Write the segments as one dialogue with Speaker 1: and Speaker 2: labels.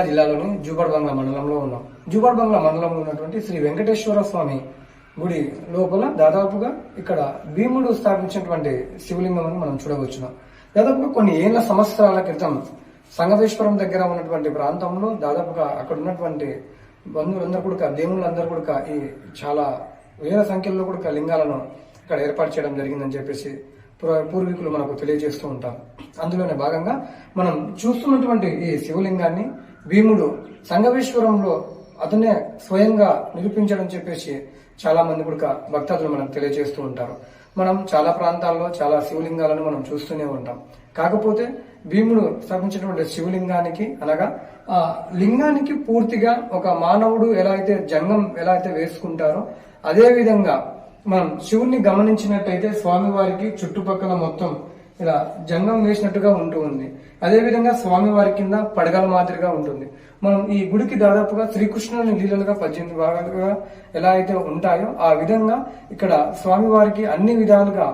Speaker 1: ప్రస్తుతం జిల్లాలోని జిల్లాలోని జూబడ్బంగ్లా మండలంలో ఉన్నాం. జూబడ్బంగ్లా మండలంలో ఉన్నటువంటి శ్రీ వెంకటేశ్వర స్వామి గుడి లోపల దాదాపుగా ఇక్కడ భీముడు స్థాపించినటువంటి శివలింగం అని మనం చూడవచ్చును. దాదాపుగా కొన్ని ఏళ్ళ సంవత్సరాల క్రితం సంగమేశ్వరం దగ్గర ఉన్నటువంటి ప్రాంతంలో దాదాపుగా అక్కడ ఉన్నటువంటి బంధువులందరూ కూడా దేవుళ్ళందరూ కూడా ఈ చాలా వేల సంఖ్యలో కూడా లింగాలను ఇక్కడ ఏర్పాటు చేయడం జరిగిందని చెప్పేసి పూర్వీకులు మనకు తెలియజేస్తూ ఉంటారు. అందులోనే భాగంగా మనం చూస్తున్నటువంటి ఈ శివలింగాన్ని భీముడు సంగమేశ్వరంలో అతనే స్వయంగా నిరూపించడం చెప్పేసి చాలా మంది కూడా భక్తాదులు మనం తెలియజేస్తూ ఉంటారు. మనం చాలా ప్రాంతాల్లో చాలా శివలింగాలను మనం చూస్తూనే ఉంటాం. కాకపోతే భీముడు స్థాపించినటువంటి శివలింగానికి అనగా ఆ లింగానికి పూర్తిగా ఒక మానవుడు ఎలా అయితే జంగం ఎలా అయితే వేసుకుంటారో అదే విధంగా మనం శివుణ్ణి గమనించినట్టయితే స్వామివారికి చుట్టుపక్కల మొత్తం ఇలా జంగం వేసినట్టుగా ఉంటూ ఉంది. అదేవిధంగా స్వామివారి కింద పడగల మాదిరిగా ఉంటుంది. మనం ఈ గుడికి దాదాపుగా శ్రీకృష్ణుని లీలలుగా పద్దెనిమిది భాగాలుగా ఎలా అయితే ఉంటాయో ఆ విధంగా ఇక్కడ స్వామివారికి అన్ని విధాలుగా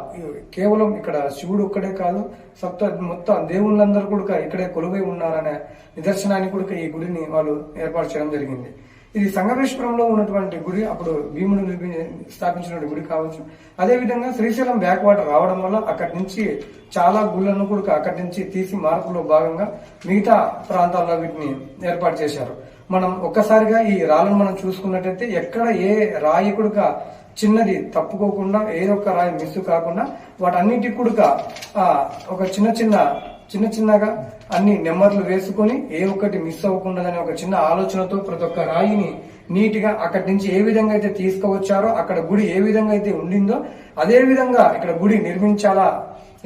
Speaker 1: కేవలం ఇక్కడ శివుడు ఒక్కడే కాదు సప్త మొత్తం దేవుళ్ళందరూ కూడా ఇక్కడే కొలువై ఉన్నారనే నిదర్శనాన్ని కూడా ఈ గుడిని వాళ్ళు ఏర్పాటు చేయడం జరిగింది. ఇది సంగమేశ్వరంలో ఉన్నటువంటి గుడి అప్పుడు భీముడు స్థాపించినటువంటి స్థాపించిన గుడి కావచ్చు. అదే విధంగా శ్రీశైలం బ్యాక్ వాటర్ రావడం వల్ల అక్కడి నుంచి చాలా గుళ్ళను కూడా అక్కడి నుంచి తీసి మార్పులో భాగంగా మిగతా ప్రాంతాల్లో వీటిని ఏర్పాటు చేశారు. మనం ఒక్కసారిగా ఈ రాళ్ళను మనం చూసుకున్నట్టయితే ఎక్కడ ఏ రాయి కూడా చిన్నది తప్పుకోకుండా ఏదో ఒక రాయి మిస్ కాకుండా వాటన్నిటి కూడా ఒక చిన్న చిన్న చిన్న చిన్నగా అన్ని నెంబర్లు వేసుకొని ఏ ఒక్కటి మిస్ అవ్వకుండా అనే ఒక చిన్న ఆలోచనతో ప్రతి ఒక్క రాయిని నీట్గా అక్కడి నుంచి ఏ విధంగా అయితే తీసుకువచ్చారో అక్కడ గుడి ఏ విధంగా అయితే ఉండిందో అదే విధంగా ఇక్కడ గుడి నిర్మించాలా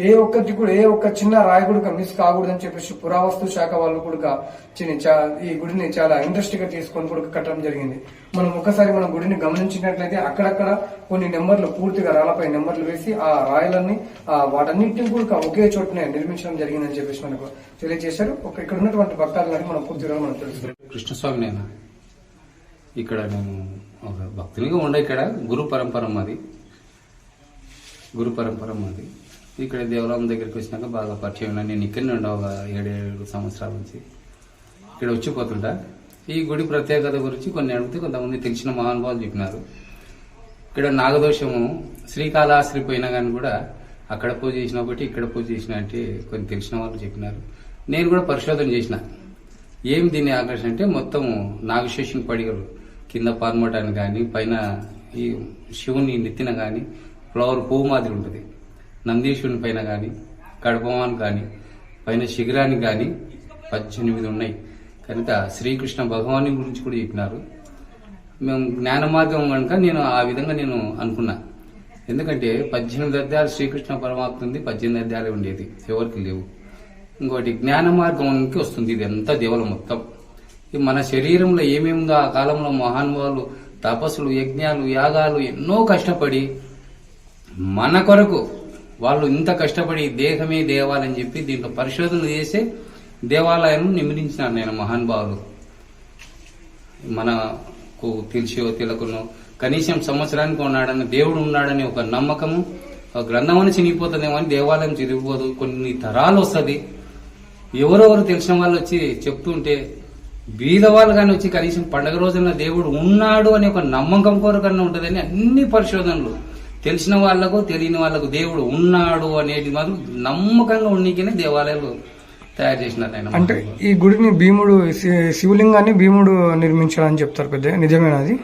Speaker 1: ఏ ఒక్కటి కూడా ఏ ఒక్క చిన్న రాయి కూడా మిస్ కాకూడదని చెప్పేసి పురావస్తు శాఖ వాళ్ళు కూడా చా- ఈ గుడిని చాలా ఇంట్రెస్ట్గా తీసుకొని కూడా కట్టడం జరిగింది. మనం ఒకసారి మన గుడిని గమనించినట్లయితే అక్కడక్కడ కొన్ని నెంబర్లు పూర్తిగా రాళ్ళపై నెంబర్లు వేసి ఆ రాయలన్నీ ఆ వాటన్నింటిని కూడా ఒకే చోటనే నిర్మించడం జరిగిందని చెప్పేసి మనకు తెలియజేశారు. ఒక ఇక్కడ ఉన్నటువంటి భక్తాలని మనం పూర్తిగా మనం తెలుసు
Speaker 2: కృష్ణస్వామి నేను. ఇక్కడ నేను ఒక భక్తునిగా ఉండే ఇక్కడ. గురు పరంపర మాది. గురు పరంపర మాది. ఇక్కడ దేవాలయం దగ్గరికి వచ్చినాక బాగా పరిచయం ఉన్నా నేను ఇక్కడనే ఉండే ఒక ఏడేడు సంవత్సరాల నుంచి. ఇక్కడ వచ్చిపోతుంటా ఈ గుడి ప్రత్యేకత గురించి కొన్ని అడిగితే కొంతమంది తెలిసిన మహానుభావులు చెప్పినారు. ఇక్కడ నాగదోషము శ్రీకాళహస్తి పోయినా కానీ కూడా అక్కడ పూజ చేసిన ఒకటి ఇక్కడ పూజ చేసిన అంటే కొన్ని తెలిసిన వాళ్ళు చెప్పినారు. నేను కూడా పరిశోధన చేసిన. ఏం దీని ఆకర్షణ అంటే మొత్తం నాగశేషుని పడిగలు. కింద పార్మటాన్ని కానీ పైన ఈ శివుని నెత్తిన కానీ ఫ్లవర్ పువ్వు మాదిరి ఉంటుంది. నందీశ్వరుని పైన కానీ కడపమాన్ కానీ పైన శిఖరానికి కానీ పద్దెనిమిది ఉన్నాయి. కనుక శ్రీకృష్ణ భగవాని గురించి కూడా చెప్పినారు. మేము జ్ఞాన మార్గం కనుక నేను ఆ విధంగా నేను అనుకున్నా. ఎందుకంటే పద్దెనిమిది అధ్యాయాలు శ్రీకృష్ణ పరమాత్మ ఉంది పద్దెనిమిది అధ్యాయాలు ఉండేది. ఎవరికి లేవు. ఇంకోటి జ్ఞాన మార్గంకి వస్తుంది. ఇది అంతా దేవుల మొత్తం. ఇది మన శరీరంలో ఏమేముందో ఆ కాలంలో మహానుభావులు తపస్సులు యజ్ఞాలు యాగాలు ఎన్నో కష్టపడి మన కొరకు వాళ్ళు ఇంత కష్టపడి దేహమే దేవాలని చెప్పి దీంట్లో పరిశోధనలు చేసే దేవాలయం నిర్మించినారు నేను మహానుభావులు మనకు తెలిసో తెలియకునో. కనీసం సంవత్సరానికి ఉన్నాడని దేవుడు ఉన్నాడని ఒక నమ్మకము గ్రంథమని అని చినిగిపోతుందేమో అని దేవాలయం చిరిగిపోదు. కొన్ని తరాలు వస్తుంది. ఎవరెవరు తెలిసిన వాళ్ళు వచ్చి చెప్తుంటే బీదవాళ్ళు కానీ వచ్చి కనీసం పండగ రోజున దేవుడు ఉన్నాడు అనే ఒక నమ్మకం కొరకన్నా ఉంటుందని అన్ని పరిశోధనలు. తెలిసిన వాళ్ళకు తెలియని వాళ్ళకు దేవుడు ఉన్నాడు అనేది మాత్రం నమ్మకంగా ఉన్నికనే దేవాలయాలు తయారు చేసినారు ఆయన
Speaker 1: అంటే ఈ గుడిని భీముడు శివలింగాన్ని భీముడు నిర్మించాడని చెప్తారు పెద్ద నిజమేనా అది?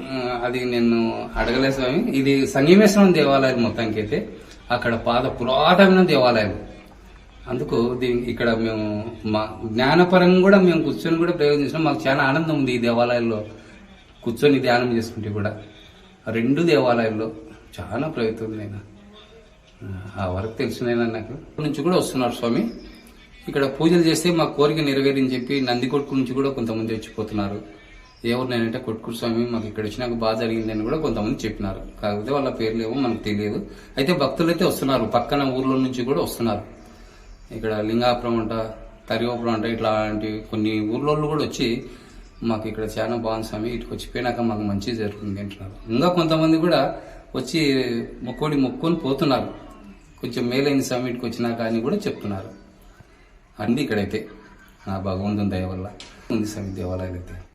Speaker 2: అది నేను అడగలేదు స్వామి. ఇది సంగమేశ్వరం దేవాలయం మొత్తానికి అయితే అక్కడ పాత పురాతనమైన దేవాలయం. అందుకు దీని ఇక్కడ మేము మా జ్ఞానపరంగా కూడా మేము కూర్చొని కూడా ప్రయోగం చేసినాం. మాకు చాలా ఆనందం ఉంది ఈ దేవాలయాల్లో కూర్చొని ధ్యానం చేసుకుంటే కూడా. రెండు దేవాలయాల్లో చాలా ప్రయత్నం నేను ఆ వరకు తెలిసినైనా నాకు. నుంచి కూడా వస్తున్నారు స్వామి. ఇక్కడ పూజలు చేస్తే మా కోరిక నెరవేరని చెప్పి నంది కొట్టుకు నుంచి కూడా కొంతమంది వచ్చిపోతున్నారు. ఎవరు నేనంటే కొట్టుకుడు స్వామి మాకు ఇక్కడ వచ్చినాక బాగా జరిగిందని కూడా కొంతమంది చెప్పినారు. కాకపోతే వాళ్ళ పేర్లు ఏమో మనకు తెలియదు. అయితే భక్తులు అయితే వస్తున్నారు. పక్కన ఊర్ల నుంచి కూడా వస్తున్నారు. ఇక్కడ లింగాపురం అంట తరిగోపురం అంట ఇట్లాంటి కొన్ని ఊర్లోళ్ళు కూడా వచ్చి మాకు ఇక్కడ చాలా బాగుంది స్వామి ఇటుకు వచ్చిపోయినాక మాకు మంచి జరుగుతుంది అంటున్నారు. ఇంకా కొంతమంది కూడా వచ్చి మొక్కోడి మొక్కొని పోతున్నారు. కొంచెం మేలైన స్వామి ఇటుకు వచ్చినాక అని కూడా చెప్తున్నారు. అండి ఇక్కడైతే. నా భగవంతుని దయ వల్ల ఉంది స్వామి దేవాలయాలు అయితే